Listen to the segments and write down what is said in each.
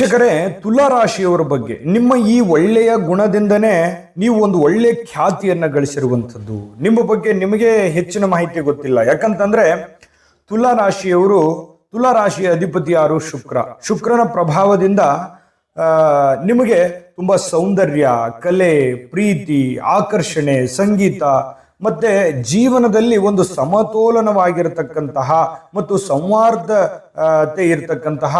ವೀಕ್ಷಕರೇ ತುಲಾರಾಶಿಯವರ ಬಗ್ಗೆ, ನಿಮ್ಮ ಈ ಒಳ್ಳೆಯ ಗುಣದಿಂದನೇ ನೀವು ಒಂದು ಒಳ್ಳೆಯ ಖ್ಯಾತಿಯನ್ನ ಗಳಿಸಿರುವಂಥದ್ದು. ನಿಮ್ಮ ಬಗ್ಗೆ ನಿಮಗೆ ಹೆಚ್ಚಿನ ಮಾಹಿತಿ ಗೊತ್ತಿಲ್ಲ. ಯಾಕಂತಂದ್ರೆ ತುಲಾರಾಶಿಯವರು ತುಲಾರಾಶಿಯ ತುಲಾ ರಾಶಿಯ ಅಧಿಪತಿ ಯಾರು? ಶುಕ್ರ. ಶುಕ್ರನ ಪ್ರಭಾವದಿಂದ ನಿಮಗೆ ತುಂಬಾ ಸೌಂದರ್ಯ, ಕಲೆ, ಪ್ರೀತಿ, ಆಕರ್ಷಣೆ, ಸಂಗೀತ ಮತ್ತೆ ಜೀವನದಲ್ಲಿ ಒಂದು ಸಮತೋಲನವಾಗಿರತಕ್ಕಂತಹ ಮತ್ತು ಸಂವಾರ್ಧತೆ ಇರತಕ್ಕಂತಹ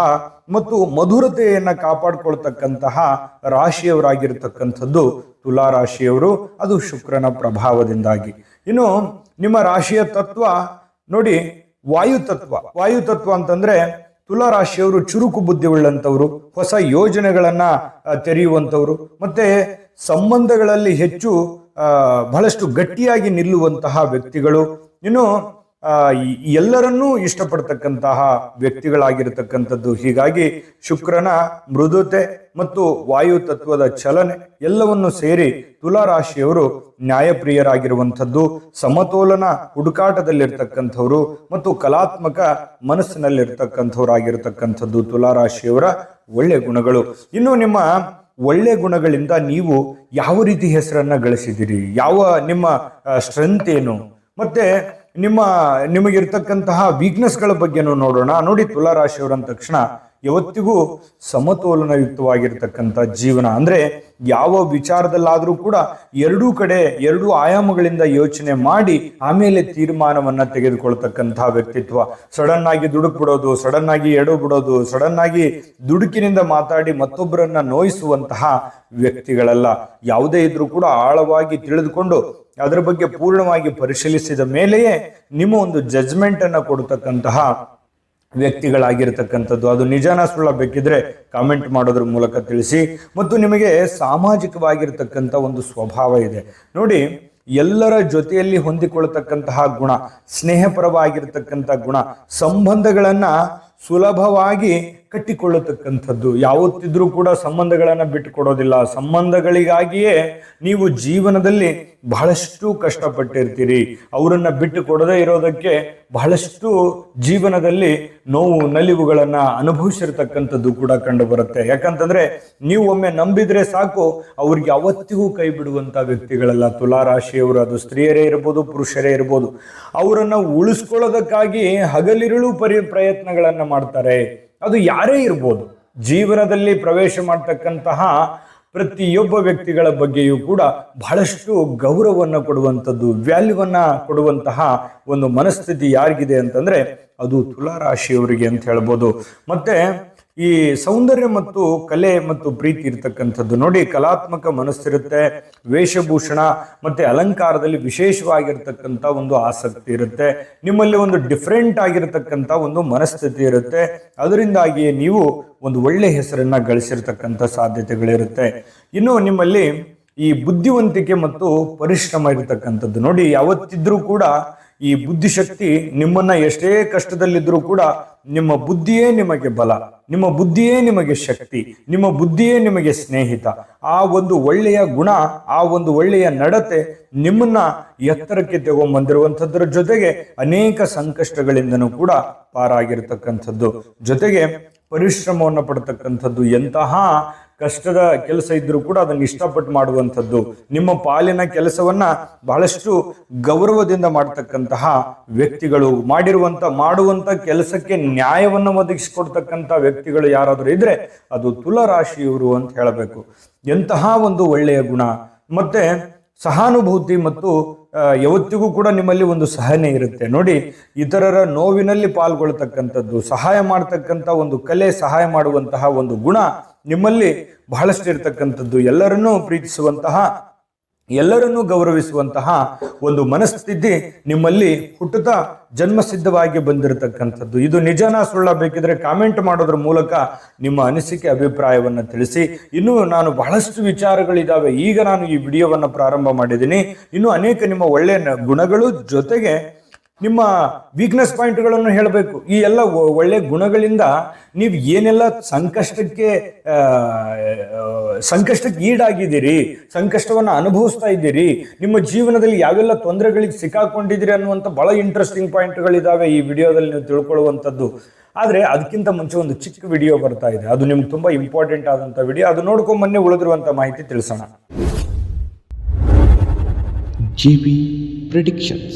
ಮತ್ತು ಮಧುರತೆಯನ್ನು ಕಾಪಾಡ್ಕೊಳ್ತಕ್ಕಂತಹ ರಾಶಿಯವರಾಗಿರ್ತಕ್ಕಂಥದ್ದು ತುಲಾ ರಾಶಿಯವರು ಅದು ಶುಕ್ರನ ಪ್ರಭಾವದಿಂದಾಗಿ. ಇನ್ನು ನಿಮ್ಮ ರಾಶಿಯ ತತ್ವ ನೋಡಿ, ವಾಯುತತ್ವ. ತತ್ವ ವಾಯು ತತ್ವ ಅಂತಂದ್ರೆ ತುಲಾ ರಾಶಿಯವರು ಚುರುಕು ಬುದ್ಧಿ ಉಳ್ಳಂಥವ್ರು ಹೊಸ ಯೋಜನೆಗಳನ್ನ ತೆರೆಯುವಂಥವ್ರು. ಮತ್ತೆ ಸಂಬಂಧಗಳಲ್ಲಿ ಹೆಚ್ಚು ಬಹಳಷ್ಟು ಗಟ್ಟಿಯಾಗಿ ನಿಲ್ಲುವಂತಹ ವ್ಯಕ್ತಿಗಳು. ಇನ್ನು ಎಲ್ಲರನ್ನೂ ಇಷ್ಟಪಡ್ತಕ್ಕಂತಹ ವ್ಯಕ್ತಿಗಳಾಗಿರತಕ್ಕಂಥದ್ದು. ಹೀಗಾಗಿ ಶುಕ್ರನ ಮೃದುತೆ ಮತ್ತು ವಾಯು ತತ್ವದ ಚಲನೆ ಎಲ್ಲವನ್ನು ಸೇರಿ ತುಲಾ ರಾಶಿಯವರು ನ್ಯಾಯಪ್ರಿಯರಾಗಿರುವಂಥದ್ದು. ಸಮತೋಲನ ಹುಡುಕಾಟದಲ್ಲಿರ್ತಕ್ಕಂಥವ್ರು ಮತ್ತು ಕಲಾತ್ಮಕ ಮನಸ್ಸಿನಲ್ಲಿರ್ತಕ್ಕಂಥವ್ರಾಗಿರ್ತಕ್ಕಂಥದ್ದು ತುಲಾ ರಾಶಿಯವರ ಒಳ್ಳೆ ಗುಣಗಳು. ಇನ್ನು ನಿಮ್ಮ ಒಳ್ಳೆ ಗುಣಗಳಿಂದ ನೀವು ಯಾವ ರೀತಿ ಹೆಸರನ್ನ ಗಳಿಸಿದಿರಿ ಯಾವ ನಿಮ್ಮ ಸ್ಟ್ರೆಂತ್ ಏನು? ಮತ್ತೆ ನಿಮ್ಮ, ನಿಮಗಿರ್ತಕ್ಕಂತಹ ವೀಕ್ನೆಸ್ಗಳ ಬಗ್ಗೆನೂ ನೋಡೋಣ. ನೋಡಿ ತುಲಾ ರಾಶಿಯವರು ಅಂದ ತಕ್ಷಣ ಯಾವತ್ತಿಗೂ ಸಮತೋಲನಯುಕ್ತವಾಗಿರ್ತಕ್ಕಂಥ ಜೀವನ. ಅಂದ್ರೆ ಯಾವ ವಿಚಾರದಲ್ಲಾದರೂ ಕೂಡ ಎರಡೂ ಕಡೆ, ಎರಡೂ ಆಯಾಮಗಳಿಂದ ಯೋಚನೆ ಮಾಡಿ ಆಮೇಲೆ ತೀರ್ಮಾನವನ್ನು ತೆಗೆದುಕೊಳ್ತಕ್ಕಂಥ ವ್ಯಕ್ತಿತ್ವ. ಸಡನ್ ಆಗಿ ದುಡುಕ್ ಬಿಡೋದು ಸಡನ್ ಆಗಿ ಎಡು ಬಿಡೋದು ಸಡನ್ ಆಗಿ ದುಡುಕಿನಿಂದ ಮಾತಾಡಿ ಮತ್ತೊಬ್ಬರನ್ನ ನೋಯಿಸುವಂತಹ ವ್ಯಕ್ತಿಗಳಲ್ಲ. ಯಾವುದೇ ಇದ್ರೂ ಕೂಡ ಆಳವಾಗಿ ತಿಳಿದುಕೊಂಡು ಅದರ ಬಗ್ಗೆ ಪೂರ್ಣವಾಗಿ ಪರಿಶೀಲಿಸಿದ ಮೇಲೆಯೇ ನಿಮ್ಮ ಒಂದು ಜಜ್ಮೆಂಟ್ ಅನ್ನು ಕೊಡ್ತಕ್ಕಂತಹ ವ್ಯಕ್ತಿಗಳಾಗಿರ್ತಕ್ಕಂಥದ್ದು. ಅದು ನಿಜಾನ ಸುಳ್ಳ ಬೇಕಿದ್ರೆ ಕಾಮೆಂಟ್ ಮಾಡೋದ್ರ ಮೂಲಕ ತಿಳಿಸಿ. ಮತ್ತು ನಿಮಗೆ ಸಾಮಾಜಿಕವಾಗಿರ್ತಕ್ಕಂಥ ಒಂದು ಸ್ವಭಾವ ಇದೆ. ನೋಡಿ, ಎಲ್ಲರ ಜೊತೆಯಲ್ಲಿ ಹೊಂದಿಕೊಳ್ಳತಕ್ಕಂತಹ ಗುಣ, ಸ್ನೇಹಪರವಾಗಿರ್ತಕ್ಕಂಥ ಗುಣ, ಸಂಬಂಧಗಳನ್ನ ಸುಲಭವಾಗಿ ಕಟ್ಟಿಕೊಳ್ಳತಕ್ಕಂಥದ್ದು. ಯಾವತ್ತಿದ್ರೂ ಕೂಡ ಸಂಬಂಧಗಳನ್ನು ಬಿಟ್ಟು ಕೊಡೋದಿಲ್ಲ ಸಂಬಂಧಗಳಿಗಾಗಿಯೇ ನೀವು ಜೀವನದಲ್ಲಿ ಬಹಳಷ್ಟು ಕಷ್ಟಪಟ್ಟಿರ್ತೀರಿ. ಅವರನ್ನು ಬಿಟ್ಟು ಕೊಡದೇ ಇರೋದಕ್ಕೆ ಬಹಳಷ್ಟು ಜೀವನದಲ್ಲಿ ನೋವು, ನಲಿವುಗಳನ್ನು ಅನುಭವಿಸಿರ್ತಕ್ಕಂಥದ್ದು ಕೂಡ ಕಂಡು ಬರುತ್ತೆ ಯಾಕಂತಂದ್ರೆ ನೀವು ಒಮ್ಮೆ ನಂಬಿದ್ರೆ ಸಾಕು, ಅವ್ರಿಗೆ ಯಾವತ್ತಿಗೂ ಕೈ ಬಿಡುವಂಥ ವ್ಯಕ್ತಿಗಳೆಲ್ಲ. ತುಲಾ ರಾಶಿಯವರು ಅದು ಸ್ತ್ರೀಯರೇ ಇರ್ಬೋದು, ಪುರುಷರೇ ಇರ್ಬೋದು. ಅವರನ್ನು ಉಳಿಸ್ಕೊಳ್ಳೋದಕ್ಕಾಗಿ ಹಗಲಿರುಳು ಪರಿ ಪ್ರಯತ್ನಗಳನ್ನು ಮಾಡ್ತಾರೆ. ಅದು ಯಾರೇ ಇರ್ಬೋದು, ಜೀವನದಲ್ಲಿ ಪ್ರವೇಶ ಮಾಡ್ತಕ್ಕಂತಹ ಪ್ರತಿಯೊಬ್ಬ ವ್ಯಕ್ತಿಗಳ ಬಗ್ಗೆಯೂ ಕೂಡ ಬಹಳಷ್ಟು ಗೌರವವನ್ನು ಕೊಡುವಂಥದ್ದು ವ್ಯಾಲ್ಯೂವನ್ನ ಕೊಡುವಂತಹ ಒಂದು ಮನಸ್ಥಿತಿ ಯಾರಿಗಿದೆ ಅಂತಂದ್ರೆ ಅದು ತುಲಾರಾಶಿಯವರಿಗೆ ಅಂತ ಹೇಳ್ಬೋದು. ಮತ್ತೆ ಈ ಸೌಂದರ್ಯ ಮತ್ತು ಕಲೆ ಮತ್ತು ಪ್ರೀತಿ ಇರ್ತಕ್ಕಂಥದ್ದು ನೋಡಿ, ಕಲಾತ್ಮಕ ಮನಸ್ಸಿರುತ್ತೆ, ವೇಷಭೂಷಣ ಮತ್ತೆ ಅಲಂಕಾರದಲ್ಲಿ ವಿಶೇಷವಾಗಿರ್ತಕ್ಕಂಥ ಒಂದು ಆಸಕ್ತಿ ಇರುತ್ತೆ. ನಿಮ್ಮಲ್ಲಿ ಒಂದು ಡಿಫ್ರೆಂಟ್ ಆಗಿರತಕ್ಕಂಥ ಒಂದು ಮನಸ್ಥಿತಿ ಇರುತ್ತೆ. ಅದರಿಂದಾಗಿಯೇ ನೀವು ಒಂದು ಒಳ್ಳೆ ಹೆಸರನ್ನ ಗಳಿಸಿರ್ತಕ್ಕಂಥ ಸಾಧ್ಯತೆಗಳಿರುತ್ತೆ. ಇನ್ನು ನಿಮ್ಮಲ್ಲಿ ಈ ಬುದ್ಧಿವಂತಿಕೆ ಮತ್ತು ಪರಿಶ್ರಮ ಇರತಕ್ಕಂಥದ್ದು ನೋಡಿ, ಯಾವತ್ತಿದ್ರೂ ಕೂಡ ಈ ಬುದ್ಧಿಶಕ್ತಿ ನಿಮ್ಮನ್ನ ಎಷ್ಟೇ ಕಷ್ಟದಲ್ಲಿದ್ರೂ ಕೂಡ ನಿಮ್ಮ ಬುದ್ಧಿಯೇ ನಿಮಗೆ ಬಲ, ನಿಮ್ಮ ಬುದ್ಧಿಯೇ ನಿಮಗೆ ಶಕ್ತಿ, ನಿಮ್ಮ ಬುದ್ಧಿಯೇ ನಿಮಗೆ ಸ್ನೇಹಿತ. ಆ ಒಂದು ಒಳ್ಳೆಯ ಗುಣ, ಆ ಒಂದು ಒಳ್ಳೆಯ ನಡತೆ ನಿಮ್ಮನ್ನ ಎತ್ತರಕ್ಕೆ ತಗೊಂಬಂದಿರುವಂಥದ್ರ ಜೊತೆಗೆ ಅನೇಕ ಸಂಕಷ್ಟಗಳಿಂದನೂ ಕೂಡ ಪಾರಾಗಿರ್ತಕ್ಕಂಥದ್ದು. ಜೊತೆಗೆ ಪರಿಶ್ರಮವನ್ನು ಪಡ್ತಕ್ಕಂಥದ್ದು ಎಂತಹ ಕಷ್ಟದ ಕೆಲಸ ಇದ್ರೂ ಕೂಡ ಅದನ್ನು ಇಷ್ಟಪಟ್ಟು ಮಾಡುವಂಥದ್ದು. ನಿಮ್ಮ ಪಾಲಿನ ಕೆಲಸವನ್ನ ಬಹಳಷ್ಟು ಗೌರವದಿಂದ ಮಾಡ್ತಕ್ಕಂತಹ ವ್ಯಕ್ತಿಗಳು ಮಾಡಿರುವಂತ ಮಾಡುವಂತ ಕೆಲಸಕ್ಕೆ ನ್ಯಾಯವನ್ನು ಒದಗಿಸಿಕೊಡ್ತಕ್ಕಂಥ ವ್ಯಕ್ತಿಗಳು ಯಾರಾದರೂ ಇದ್ರೆ ಅದು ತುಲಾ ರಾಶಿಯವರು ಅಂತ ಹೇಳಬೇಕು. ಎಂತಹ ಒಂದು ಒಳ್ಳೆಯ ಗುಣ. ಮತ್ತೆ ಸಹಾನುಭೂತಿ ಮತ್ತು ಯಾವತ್ತಿಗೂ ಕೂಡ ನಿಮ್ಮಲ್ಲಿ ಒಂದು ಸಹನೆ ಇರುತ್ತೆ. ನೋಡಿ, ಇತರರ ನೋವಿನಲ್ಲಿ ಪಾಲ್ಗೊಳ್ತಕ್ಕಂಥದ್ದು, ಸಹಾಯ ಮಾಡ್ತಕ್ಕಂಥ ಒಂದು ಕಲೆ, ಸಹಾಯ ಮಾಡುವಂತಹ ಒಂದು ಗುಣ ನಿಮ್ಮಲ್ಲಿ ಬಹಳಷ್ಟು ಇರತಕ್ಕಂಥದ್ದು, ಎಲ್ಲರನ್ನೂ ಪ್ರೀತಿಸುವಂತಹ, ಎಲ್ಲರನ್ನೂ ಗೌರವಿಸುವಂತಹ ಒಂದು ಮನಸ್ಥಿತಿ ನಿಮ್ಮಲ್ಲಿ ಹುಟ್ಟುತ್ತಾ ಜನ್ಮಸಿದ್ಧವಾಗಿ ಬಂದಿರತಕ್ಕಂಥದ್ದು. ಇದು ನಿಜನಾ ಸುಳ್ಳ ಬೇಕಿದ್ರೆ ಕಾಮೆಂಟ್ ಮಾಡೋದ್ರ ಮೂಲಕ ನಿಮ್ಮ ಅನಿಸಿಕೆ, ಅಭಿಪ್ರಾಯವನ್ನು ತಿಳಿಸಿ. ಇನ್ನು ನಾನು ಬಹಳಷ್ಟು ವಿಚಾರಗಳಿದ್ದಾವೆ ಈಗ ನಾನು ಈ ವಿಡಿಯೋವನ್ನು ಪ್ರಾರಂಭ ಮಾಡಿದ್ದೀನಿ. ಇನ್ನು ಅನೇಕ ನಿಮ್ಮ ಒಳ್ಳೆಯ ಗುಣಗಳು ಜೊತೆಗೆ ನಿಮ್ಮ ವೀಕ್ನೆಸ್ ಪಾಯಿಂಟ್ಗಳನ್ನು ಹೇಳಬೇಕು. ಈ ಎಲ್ಲ ಒಳ್ಳೆ ಗುಣಗಳಿಂದ ನೀವು ಏನೆಲ್ಲ ಸಂಕಷ್ಟಕ್ಕೆ ಸಂಕಷ್ಟಕ್ಕೆ ಈಡಾಗಿದ್ದೀರಿ, ಸಂಕಷ್ಟವನ್ನು ಅನುಭವಿಸ್ತಾ ಇದ್ದೀರಿ, ನಿಮ್ಮ ಜೀವನದಲ್ಲಿ ಯಾವೆಲ್ಲ ತೊಂದರೆಗಳಿಗೆ ಸಿಕ್ಕಾಕೊಂಡಿದ್ದೀರಿ ಅನ್ನುವಂಥ ಬಹಳ ಇಂಟ್ರೆಸ್ಟಿಂಗ್ ಪಾಯಿಂಟ್ಗಳಿದ್ದಾವೆ ಈ ವಿಡಿಯೋದಲ್ಲಿ ನೀವು ತಿಳ್ಕೊಳ್ಳುವಂಥದ್ದು. ಆದರೆ ಅದಕ್ಕಿಂತ ಮುಂಚೆ ಒಂದು ಚಿಕ್ಕ ವಿಡಿಯೋ ಬರ್ತಾ ಇದೆ. ಅದು ನಿಮ್ಗೆ ತುಂಬ ಇಂಪಾರ್ಟೆಂಟ್ ಆದಂಥ ವಿಡಿಯೋ. ಅದು ನೋಡ್ಕೊಂಡು ಮೊನ್ನೆ ಉಳಿದಿರುವಂಥ ಮಾಹಿತಿ ತಿಳಿಸೋಣ. B Predictions.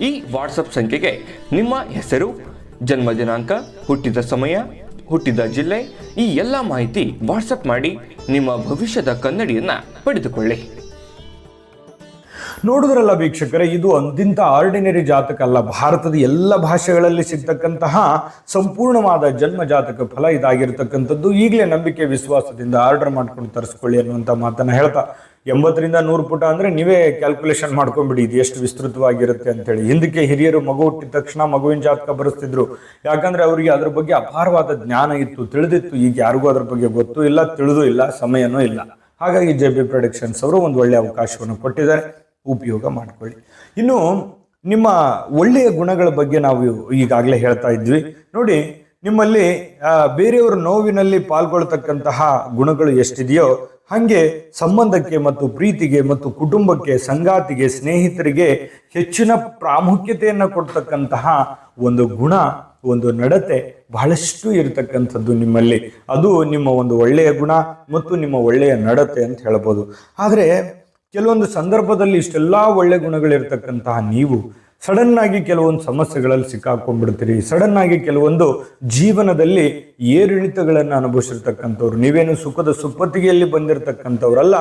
ಈ ವಾಟ್ಸಪ್ ಸಂಖ್ಯೆಗೆ ನಿಮ್ಮ ಹೆಸರು, ಜನ್ಮ ದಿನಾಂಕ, ಹುಟ್ಟಿದ ಸಮಯ, ಹುಟ್ಟಿದ ಜಿಲ್ಲೆ, ಈ ಎಲ್ಲ ಮಾಹಿತಿ ವಾಟ್ಸಪ್ ಮಾಡಿ ನಿಮ್ಮ ಭವಿಷ್ಯದ ಕನ್ನಡಿಯನ್ನ ಪಡೆದುಕೊಳ್ಳಿ. ನೋಡಿದ್ರಲ್ಲ ವೀಕ್ಷಕರೇ, ಇದು ಅಂದಿಂತ ಆರ್ಡಿನರಿ ಜಾತಕ ಅಲ್ಲ. ಭಾರತದ ಎಲ್ಲ ಭಾಷೆಗಳಲ್ಲಿ ಸಿಗ್ತಕ್ಕಂತಹ ಸಂಪೂರ್ಣವಾದ ಜನ್ಮ ಜಾತಕ ಫಲ ಇದಾಗಿರ್ತಕ್ಕಂಥದ್ದು. ಈಗಲೇ ನಂಬಿಕೆ, ವಿಶ್ವಾಸದಿಂದ ಆರ್ಡರ್ ಮಾಡ್ಕೊಂಡು ತರಿಸ್ಕೊಳ್ಳಿ ಅನ್ನುವಂಥ ಮಾತನ್ನ ಹೇಳ್ತಾ ಎಂಬತ್ತರಿಂದ ನೂರು ಪುಟ ಅಂದ್ರೆ ನೀವೇ ಕ್ಯಾಲ್ಕುಲೇಷನ್ ಮಾಡ್ಕೊಂಬಿಡಿ ಇದು ಎಷ್ಟು ವಿಸ್ತೃತವಾಗಿರುತ್ತೆ ಅಂತೇಳಿ. ಹಿಂದಕ್ಕೆ ಹಿರಿಯರು ಮಗು ಹುಟ್ಟಿದ ತಕ್ಷಣ ಮಗುವಿನ ಜಾತಕ ಬರೆಸ್ತಿದ್ರು. ಯಾಕಂದ್ರೆ ಅವರಿಗೆ ಅದ್ರ ಬಗ್ಗೆ ಅಪಾರವಾದ ಜ್ಞಾನ ಇತ್ತು, ತಿಳಿದಿತ್ತು. ಈಗ ಯಾರಿಗೂ ಅದ್ರ ಬಗ್ಗೆ ಗೊತ್ತು ಇಲ್ಲ, ತಿಳಿದೂ ಇಲ್ಲ, ಸಮಯನೂ ಇಲ್ಲ. ಹಾಗಾಗಿ ಜೆ ಬಿ ಪ್ರೊಡಕ್ಷನ್ಸ್ ಅವರು ಒಂದು ಒಳ್ಳೆಯ ಅವಕಾಶವನ್ನು ಕೊಟ್ಟಿದ್ದಾರೆ. ಉಪಯೋಗ ಮಾಡಿಕೊಳ್ಳಿ. ಇನ್ನು ನಿಮ್ಮ ಒಳ್ಳೆಯ ಗುಣಗಳ ಬಗ್ಗೆ ನಾವು ಈಗಾಗಲೇ ಹೇಳ್ತಾ ಇದ್ವಿ. ನೋಡಿ ನಿಮ್ಮಲ್ಲಿ ಬೇರೆಯವರ ನೋವಿನಲ್ಲಿ ಪಾಲ್ಗೊಳ್ತಕ್ಕಂತಹ ಗುಣಗಳು ಎಷ್ಟಿದೆಯೋ, ಹಾಗೆ ಸಂಬಂಧಕ್ಕೆ ಮತ್ತು ಪ್ರೀತಿಗೆ ಮತ್ತು ಕುಟುಂಬಕ್ಕೆ, ಸಂಗಾತಿಗೆ, ಸ್ನೇಹಿತರಿಗೆ ಹೆಚ್ಚಿನ ಪ್ರಾಮುಖ್ಯತೆಯನ್ನು ಕೊಡ್ತಕ್ಕಂತಹ ಒಂದು ಗುಣ, ಒಂದು ನಡತೆ ಬಹಳಷ್ಟು ಇರತಕ್ಕಂಥದ್ದು ನಿಮ್ಮಲ್ಲಿ. ಅದು ನಿಮ್ಮ ಒಂದು ಒಳ್ಳೆಯ ಗುಣ ಮತ್ತು ನಿಮ್ಮ ಒಳ್ಳೆಯ ನಡತೆ ಅಂತ ಹೇಳ್ಬೋದು. ಆದರೆ, ಕೆಲವೊಂದು ಸಂದರ್ಭದಲ್ಲಿ ಇಷ್ಟೆಲ್ಲ ಒಳ್ಳೆ ಗುಣಗಳಿರ್ತಕ್ಕಂತಹ ನೀವು ಸಡನ್ ಆಗಿ ಕೆಲವೊಂದು ಸಮಸ್ಯೆಗಳಲ್ಲಿ ಸಿಕ್ಕಾಕೊಂಡ್ಬಿಡ್ತೀರಿ. ಸಡನ್ ಆಗಿ ಕೆಲವೊಂದು ಜೀವನದಲ್ಲಿ ಏರಿಳಿತಗಳನ್ನು ಅನುಭವಿಸಿರ್ತಕ್ಕಂಥವ್ರು, ನೀವೇನು ಸುಖದ ಸುಪ್ಪತ್ತಿಗೆಯಲ್ಲಿ ಬಂದಿರತಕ್ಕಂಥವ್ರಲ್ಲ,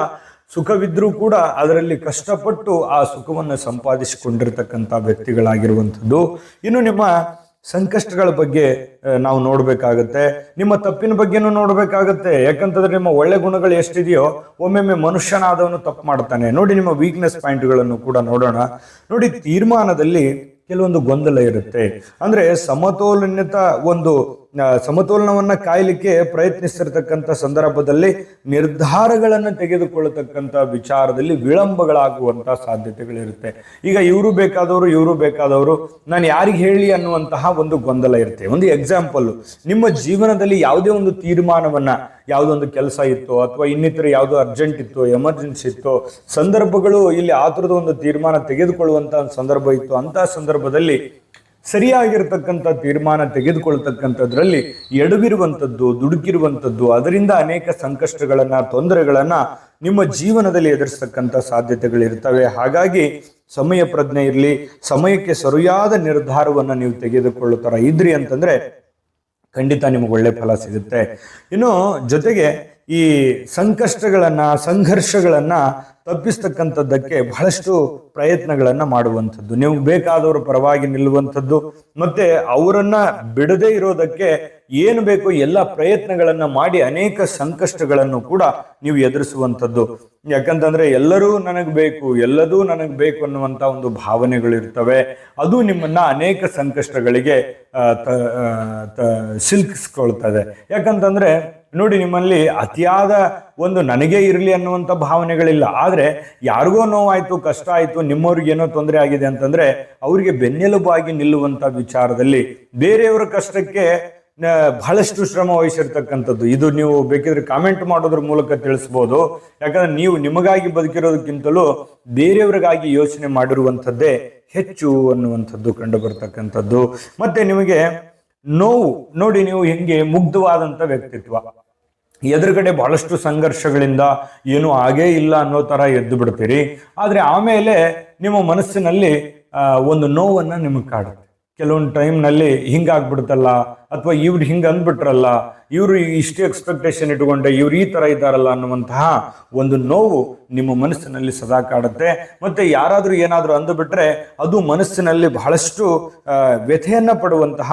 ಸುಖವಿದ್ರೂ ಕೂಡ ಅದರಲ್ಲಿ ಕಷ್ಟಪಟ್ಟು ಆ ಸುಖವನ್ನು ಸಂಪಾದಿಸಿಕೊಂಡಿರ್ತಕ್ಕಂಥ ವ್ಯಕ್ತಿಗಳಾಗಿರುವಂಥದ್ದು. ಇನ್ನು ನಿಮ್ಮ ಸಂಕಷ್ಟಗಳ ಬಗ್ಗೆ ನಾವು ನೋಡ್ಬೇಕಾಗತ್ತೆ. ನಿಮ್ಮ ತಪ್ಪಿನ ಬಗ್ಗೆನೂ ನೋಡ್ಬೇಕಾಗತ್ತೆ. ಯಾಕಂತಂದ್ರೆ ನಿಮ್ಮ ಒಳ್ಳೆ ಗುಣಗಳು ಎಷ್ಟಿದೆಯೋ, ಒಮ್ಮೊಮ್ಮೆ ಮನುಷ್ಯನಾದವನು ತಪ್ಪು ಮಾಡ್ತಾನೆ. ನೋಡಿ ನಿಮ್ಮ ವೀಕ್ನೆಸ್ ಪಾಯಿಂಟ್ಗಳನ್ನು ಕೂಡ ನೋಡೋಣ. ನೋಡಿ ತೀರ್ಮಾನದಲ್ಲಿ ಕೆಲವೊಂದು ಗೊಂದಲ ಇರುತ್ತೆ. ಅಂದ್ರೆ ಸಮತೋಲನತ ಒಂದು ಸಮತೋಲನವನ್ನ ಕಾಯಲಿಕ್ಕೆ ಪ್ರಯತ್ನಿಸಿರ್ತಕ್ಕಂಥ ಸಂದರ್ಭದಲ್ಲಿ ನಿರ್ಧಾರಗಳನ್ನು ತೆಗೆದುಕೊಳ್ಳತಕ್ಕಂಥ ವಿಚಾರದಲ್ಲಿ ವಿಳಂಬಗಳಾಗುವಂತ ಸಾಧ್ಯತೆಗಳಿರುತ್ತೆ. ಈಗ ಇವರು ಬೇಕಾದವರು ಇವರು ಬೇಕಾದವರು, ನಾನು ಯಾರಿಗೆ ಹೇಳಿ ಅನ್ನುವಂತಹ ಒಂದು ಗೊಂದಲ ಇರುತ್ತೆ. ಒಂದು ಎಕ್ಸಾಂಪಲ್ ನಿಮ್ಮ ಜೀವನದಲ್ಲಿ ಯಾವುದೇ ಒಂದು ತೀರ್ಮಾನವನ್ನ, ಯಾವುದೊಂದು ಕೆಲಸ ಇತ್ತು, ಅಥವಾ ಇನ್ನಿತರ ಯಾವುದೋ ಅರ್ಜೆಂಟ್ ಇತ್ತು ಎಮರ್ಜೆನ್ಸಿ ಇತ್ತು, ಸಂದರ್ಭಗಳು ಇಲ್ಲಿ ಆತುರದ ಒಂದು ತೀರ್ಮಾನ ತೆಗೆದುಕೊಳ್ಳುವಂತ ಒಂದು ಸಂದರ್ಭ ಇತ್ತು ಅಂತ ಸಂದರ್ಭದಲ್ಲಿ ಸರಿಯಾಗಿರ್ತಕ್ಕಂಥ ತೀರ್ಮಾನ ತೆಗೆದುಕೊಳ್ತಕ್ಕಂಥದ್ರಲ್ಲಿ ಎಡವಿರುವಂಥದ್ದು, ದುಡುಕಿರುವಂಥದ್ದು, ಅದರಿಂದ ಅನೇಕ ಸಂಕಷ್ಟಗಳನ್ನ, ತೊಂದರೆಗಳನ್ನ ನಿಮ್ಮ ಜೀವನದಲ್ಲಿ ಎದುರಿಸ್ತಕ್ಕಂಥ ಸಾಧ್ಯತೆಗಳಿರ್ತವೆ. ಹಾಗಾಗಿ ಸಮಯ ಪ್ರಜ್ಞೆ ಇರಲಿ, ಸಮಯಕ್ಕೆ ಸರಿಯಾದ ನಿರ್ಧಾರವನ್ನು ನೀವು ತೆಗೆದುಕೊಳ್ಳುತ್ತಾರ ಇದ್ರಿ ಅಂತಂದ್ರೆ ಖಂಡಿತ ನಿಮಗೆ ಒಳ್ಳೆ ಫಲ ಸಿಗುತ್ತೆ. ಇನ್ನು ಜೊತೆಗೆ ಈ ಸಂಕಷ್ಟಗಳನ್ನು, ಸಂಘರ್ಷಗಳನ್ನು ತಪ್ಪಿಸ್ತಕ್ಕಂಥದ್ದಕ್ಕೆ ಬಹಳಷ್ಟು ಪ್ರಯತ್ನಗಳನ್ನು ಮಾಡುವಂಥದ್ದು. ನೀವು ಬೇಕಾದವರ ಪರವಾಗಿ ನಿಲ್ಲುವಂಥದ್ದು, ಮತ್ತೆ ಅವರನ್ನ ಬಿಡದೇ ಇರೋದಕ್ಕೆ ಏನು ಬೇಕು ಎಲ್ಲ ಪ್ರಯತ್ನಗಳನ್ನು ಮಾಡಿ ಅನೇಕ ಸಂಕಷ್ಟಗಳನ್ನು ಕೂಡ ನೀವು ಎದುರಿಸುವಂಥದ್ದು. ಯಾಕಂತಂದ್ರೆ ಎಲ್ಲರೂ ನನಗೆ ಬೇಕು, ಎಲ್ಲದೂ ನನಗೆ ಬೇಕು ಅನ್ನುವಂಥ ಒಂದು ಭಾವನೆಗಳು ಇರ್ತವೆ ಅದು ನಿಮ್ಮನ್ನ ಅನೇಕ ಸಂಕಷ್ಟಗಳಿಗೆ ಸಿಲುಕಿಸ್ಕೊಳ್ತದೆ. ಯಾಕಂತಂದ್ರೆ ನೋಡಿ ನಿಮ್ಮಲ್ಲಿ ಅತಿಯಾದ ಒಂದು ನನಗೆ ಇರಲಿ ಅನ್ನುವಂಥ ಭಾವನೆಗಳಿಲ್ಲ. ಆದರೆ ಯಾರಿಗೋ ನೋವಾಯಿತು, ಕಷ್ಟ ಆಯಿತು, ನಿಮ್ಮವ್ರಿಗೆ ಏನೋ ತೊಂದರೆ ಆಗಿದೆ ಅಂತಂದ್ರೆ ಅವರಿಗೆ ಬೆನ್ನೆಲುಬಾಗಿ ನಿಲ್ಲುವಂತ ವಿಚಾರದಲ್ಲಿ ಬೇರೆಯವರ ಕಷ್ಟಕ್ಕೆ ಬಹಳಷ್ಟು ಶ್ರಮ ವಹಿಸಿರ್ತಕ್ಕಂಥದ್ದು. ಇದು ನೀವು ಬೇಕಿದ್ರೆ ಕಾಮೆಂಟ್ ಮಾಡೋದ್ರ ಮೂಲಕ ತಿಳಿಸ್ಬೋದು. ಯಾಕಂದ್ರೆ ನೀವು ನಿಮಗಾಗಿ ಬದುಕಿರೋದಕ್ಕಿಂತಲೂ ಬೇರೆಯವರಿಗಾಗಿ ಯೋಚನೆ ಮಾಡಿರುವಂಥದ್ದೇ ಹೆಚ್ಚು ಅನ್ನುವಂಥದ್ದು ಕಂಡು ಬರ್ತಕ್ಕಂಥದ್ದು ಮತ್ತೆ ನಿಮಗೆ ನೋವು. ನೋಡಿ ನೀವು ಹೆಂಗೆ ಮುಗ್ಧವಾದಂಥ ವ್ಯಕ್ತಿತ್ವ. ಎದುರುಗಡೆ ಬಹಳಷ್ಟು ಸಂಘರ್ಷಗಳಿಂದ ಏನು ಆಗೇ ಇಲ್ಲ ಅನ್ನೋ ತರ ಎದ್ದು ಬಿಡ್ತೀರಿ. ಆದ್ರೆ ಆಮೇಲೆ ನಿಮ್ಮ ಮನಸ್ಸಿನಲ್ಲಿ ಒಂದು ನೋವನ್ನ ನಿಮಗೆ ಕಾಡುತ್ತೆ. ಕೆಲವೊಂದು ಟೈಮ್ನಲ್ಲಿ ಹಿಂಗಾಗ್ಬಿಡುತ್ತಲ್ಲ ಅಥವಾ ಇವ್ರು ಹಿಂಗೆ ಅಂದ್ಬಿಟ್ರಲ್ಲ, ಇವರು ಇಷ್ಟು ಎಕ್ಸ್ಪೆಕ್ಟೇಷನ್ ಇಟ್ಕೊಂಡೆ, ಇವ್ರು ಈ ಥರ ಇದ್ದಾರಲ್ಲ ಅನ್ನುವಂತಹ ಒಂದು ನೋವು ನಿಮ್ಮ ಮನಸ್ಸಿನಲ್ಲಿ ಸದಾ ಕಾಡುತ್ತೆ. ಮತ್ತು ಯಾರಾದರೂ ಏನಾದರೂ ಅಂದುಬಿಟ್ರೆ ಅದು ಮನಸ್ಸಿನಲ್ಲಿ ಬಹಳಷ್ಟು ವ್ಯಥೆಯನ್ನು ಪಡುವಂತಹ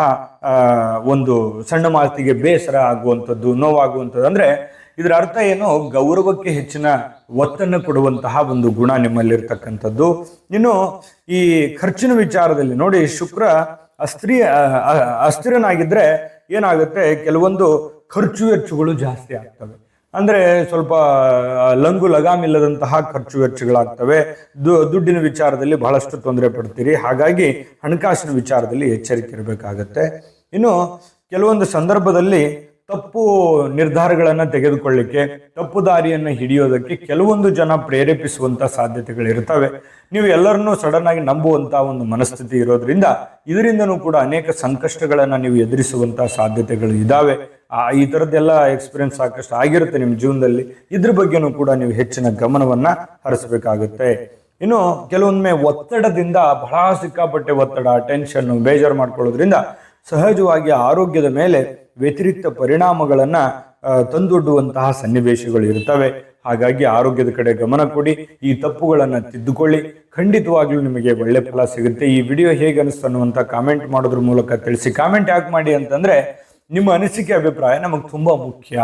ಒಂದು ಸಣ್ಣ ಮಾತಿಗೆ ಬೇಸರ ಆಗುವಂಥದ್ದು, ನೋವಾಗುವಂಥದ್ದು. ಅಂದ್ರೆ ಇದರ ಅರ್ಥ ಏನು? ಗೌರವಕ್ಕೆ ಹೆಚ್ಚಿನ ಒತ್ತನ್ನು ಕೊಡುವಂತಹ ಒಂದು ಗುಣ ನಿಮ್ಮಲ್ಲಿರ್ತಕ್ಕಂಥದ್ದು. ಇನ್ನು ಈ ಖರ್ಚಿನ ವಿಚಾರದಲ್ಲಿ ನೋಡಿ, ಶುಕ್ರ ಅಸ್ಥಿರ ಅಸ್ಥಿರನಾಗಿದ್ರೆ ಏನಾಗುತ್ತೆ? ಕೆಲವೊಂದು ಖರ್ಚು ವೆಚ್ಚಗಳು ಜಾಸ್ತಿ ಆಗ್ತವೆ. ಅಂದ್ರೆ ಸ್ವಲ್ಪ ಲಂಗು ಲಗಾಮಿಲ್ಲದಂತಹ ಖರ್ಚು ವೆಚ್ಚಗಳಾಗ್ತವೆ. ದುಡ್ಡಿನ ವಿಚಾರದಲ್ಲಿ ಬಹಳಷ್ಟು ತೊಂದರೆ ಪಡ್ತೀರಿ. ಹಾಗಾಗಿ ಹಣಕಾಸಿನ ವಿಚಾರದಲ್ಲಿ ಎಚ್ಚರಿಕೆ ಇರಬೇಕಾಗತ್ತೆ. ಇನ್ನು ಕೆಲವೊಂದು ಸಂದರ್ಭದಲ್ಲಿ ತಪ್ಪು ನಿರ್ಧಾರಗಳನ್ನು ತೆಗೆದುಕೊಳ್ಳಿಕ್ಕೆ, ತಪ್ಪು ದಾರಿಯನ್ನು ಹಿಡಿಯೋದಕ್ಕೆ ಕೆಲವೊಂದು ಜನ ಪ್ರೇರೇಪಿಸುವಂಥ ಸಾಧ್ಯತೆಗಳಿರ್ತವೆ ನೀವು ಎಲ್ಲರನ್ನೂ ಸಡನ್ ಆಗಿ ನಂಬುವಂಥ ಒಂದು ಮನಸ್ಥಿತಿ ಇರೋದ್ರಿಂದ ಇದರಿಂದನೂ ಕೂಡ ಅನೇಕ ಸಂಕಷ್ಟಗಳನ್ನು ನೀವು ಎದುರಿಸುವಂಥ ಸಾಧ್ಯತೆಗಳು ಇದ್ದಾವೆ ಆ, ಈ ಥರದ್ದೆಲ್ಲ ಎಕ್ಸ್ಪೀರಿಯನ್ಸ್ ಸಾಕಷ್ಟು ಆಗಿರುತ್ತೆ ನಿಮ್ಮ ಜೀವನದಲ್ಲಿ. ಇದ್ರ ಬಗ್ಗೆನೂ ಕೂಡ ನೀವು ಹೆಚ್ಚಿನ ಗಮನವನ್ನು ಹರಿಸಬೇಕಾಗುತ್ತೆ. ಇನ್ನು ಕೆಲವೊಮ್ಮೆ ಒತ್ತಡದಿಂದ, ಬಹಳ ಸಿಕ್ಕಾಪಟ್ಟೆ ಒತ್ತಡ ಟೆನ್ಷನ್ನು ಬೇಜಾರು ಮಾಡ್ಕೊಳ್ಳೋದ್ರಿಂದ ಸಹಜವಾಗಿ ಆರೋಗ್ಯದ ಮೇಲೆ ವ್ಯತಿರಿಕ್ತ ಪರಿಣಾಮಗಳನ್ನು ತಂದೊಡ್ಡುವಂತಹ ಸನ್ನಿವೇಶಗಳು ಇರ್ತವೆ. ಹಾಗಾಗಿ ಆರೋಗ್ಯದ ಕಡೆ ಗಮನ ಕೊಡಿ, ಈ ತಪ್ಪುಗಳನ್ನು ತಿದ್ದುಕೊಳ್ಳಿ. ಖಂಡಿತವಾಗ್ಲೂ ನಿಮಗೆ ಒಳ್ಳೆ ಫಲ ಸಿಗುತ್ತೆ. ಈ ವಿಡಿಯೋ ಹೇಗೆ ಅನಿಸ್ತು ಅನ್ನುವಂಥ ಕಾಮೆಂಟ್ ಮಾಡೋದ್ರ ಮೂಲಕ ತಿಳಿಸಿ. ಕಾಮೆಂಟ್ ಯಾಕೆ ಮಾಡಿ ಅಂತಂದ್ರೆ ನಿಮ್ಮ ಅನಿಸಿಕೆ ಅಭಿಪ್ರಾಯ ನಮಗೆ ತುಂಬ ಮುಖ್ಯ.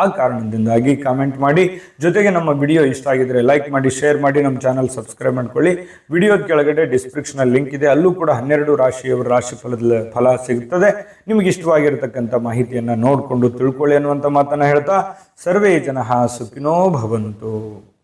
ಆ ಕಾರಣದಿಂದಾಗಿ ಕಾಮೆಂಟ್ ಮಾಡಿ. ಜೊತೆಗೆ ನಮ್ಮ ವಿಡಿಯೋ ಇಷ್ಟ ಆಗಿದ್ರೆ ಲೈಕ್ ಮಾಡಿ ಶೇರ್ ಮಾಡಿ, ನಮ್ಮ ಚಾನಲ್ ಸಬ್ಸ್ಕ್ರೈಬ್ ಮಾಡ್ಕೊಳ್ಳಿ. ವಿಡಿಯೋದ ಕೆಳಗಡೆ ಡಿಸ್ಕ್ರಿಪ್ಷನ್ ಲಿಂಕ್ ಇದೆ. ಅಲ್ಲೂ ಕೂಡ ಹನ್ನೆರಡು ರಾಶಿಯವರ ರಾಶಿ ಫಲದ ಫಲ ಸಿಗುತ್ತದೆ ನಿಮಗೆ ಇಷ್ಟವಾಗಿರತಕ್ಕಂಥ ಮಾಹಿತಿಯನ್ನು ನೋಡಿಕೊಂಡು ತಿಳ್ಕೊಳ್ಳಿ ಅನ್ನುವಂಥ ಮಾತನ್ನು ಹೇಳ್ತಾ, ಸರ್ವೇ ಜನ ಸುಖಿನೋ ಭವಂತು.